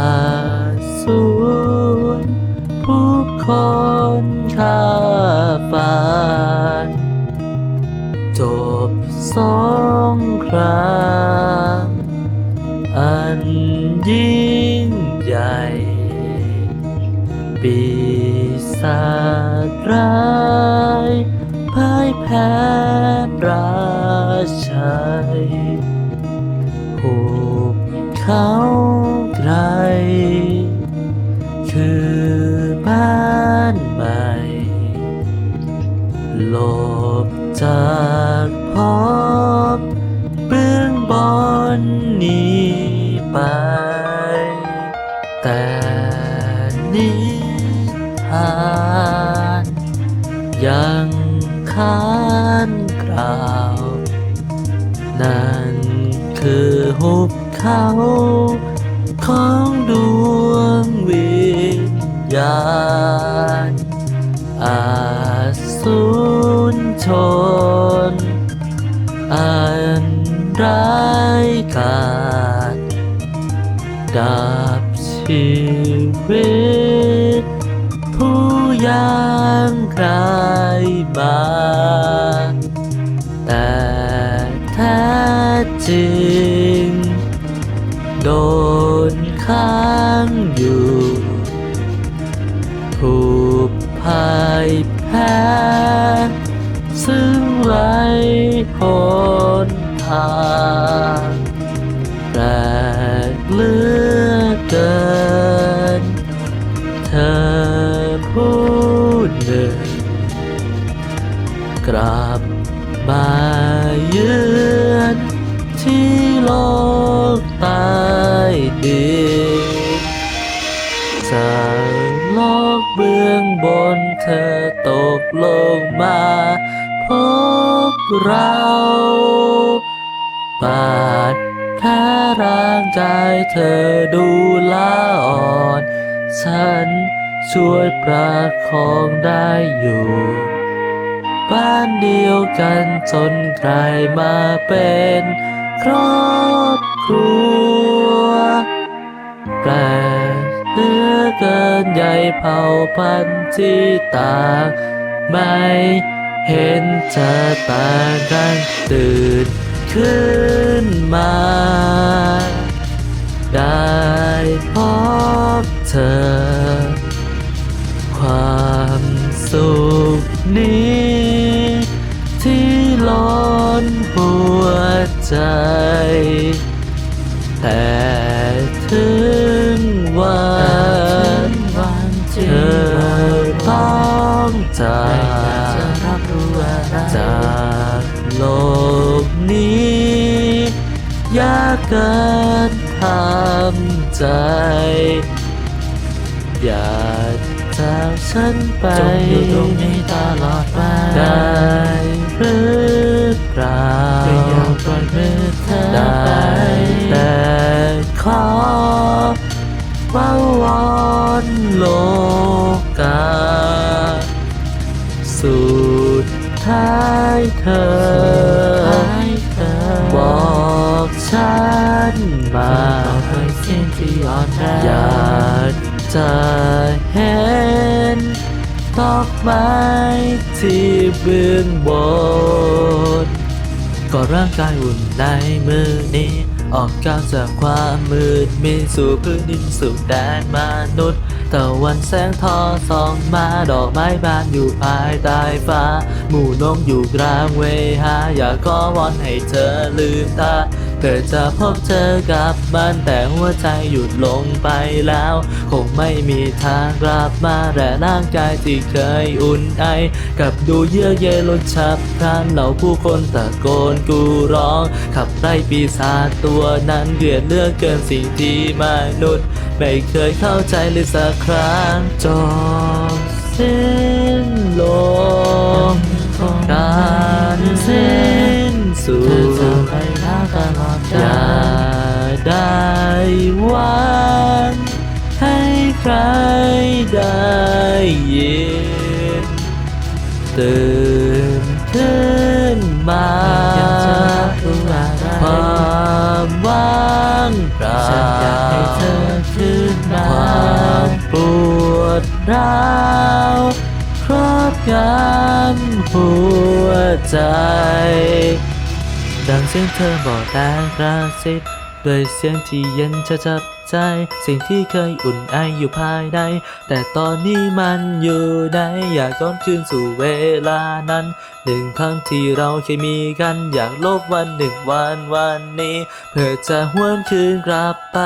อาสูรผู้คนข้าฝันจบสองครามอันยิ่งใหญ่ปีศาจร้ายพ่ายแพ้ราชัยผู เขาไกล คือบ้านใหม่ หลบจากพบเบื้องบนนี้ไป แต่นิทานยังค้านกล่าว นั่นคือหุบ เขาของดวงวิญญาณอาสูรชน อันร้ายกาจดับชีวิต ผู้ยังกลายมาแต่แท้จริง ค้างอยู่ถูกพ่ายแพ้ ซึ่งไรหนทางแปลกเลือเกิน เธอผู้หนึ่งกลับมาเยือนที่โลกใต้ดิน บนเธอตกลงมาพบเราบาดแผลร่างกายเธอดูละอ่อน ฉันช่วยประคองได้อยู่ บ้านเดียวกันจนกลายมาเป็นครอบครัวแปลกลือเกินใหญ่เผ่าพันธุ์ที่ต่างไม่เห็นจะต่างกันตื่นขึ้นมา ได้พบเธอ ความสุขนี้ ที่ล้นหัวใจ แต่ถึงวัน จากจากโลกนี้ ยากเกินทำใจ อย่าจากฉันไปจงอยู่ตรงนี้ตลอดไป เธอให้เธอ บอกฉันมาตอยเสียงที่อ่อนแรงอยากจะเห็นดอกไม้ที่เบื้องบนก็ร่างกายอุ่นในมือนี้ ออกก้าวจากความมืดมิดสู่พื้นดินสู่แดนมนุษย์ตะวันแสงทอส่องมาดอกไม้บานอยู่ภายใต้ฟ้า หมู่นกอยู่กลางเวหา อยากขอวอนให้เธอลืมตา กิดจะพบเจอกับมันแต่หัวใจหยุดลงไปแล้ว คงไม่มีทางกลับมาแต่ร่างกายที่เคยอุ่นไอ กับดูเยื่อเยลดฉับพลันเหล่าผู้คนตะโกนกูร้อง ขับไล่ปีศาจตัวนั้นเกลียดเลือกเกินสิ่งที่มนุษย์ ไม่เคยเข้าใจเลยสักครั้งจบสิ้น ลอดอกาย่าลได้หวังให้ใครได้ยินตื่นขึ้นมาอยากจะรับรู้อะไรความว่างเปล่าฉันอยากให้เธอขึ้นมาความปวดร้าวครอบงำหัวใจ ดังเสียงเธอบอกแรงกระซิบด้วยเสียงที่เย็นจะจับใจ สิ่งที่เคยอุ่นไออยู่ภายใน แต่ตอนนี้มันอยู่ไหนอยากย้อนคืนสู่เวลานั้น หนึ่งครั้งที่เราเคยมีกัน อยากลบวันหนึ่งวันวันนี้ เพื่อจะหวนคืนกลับไป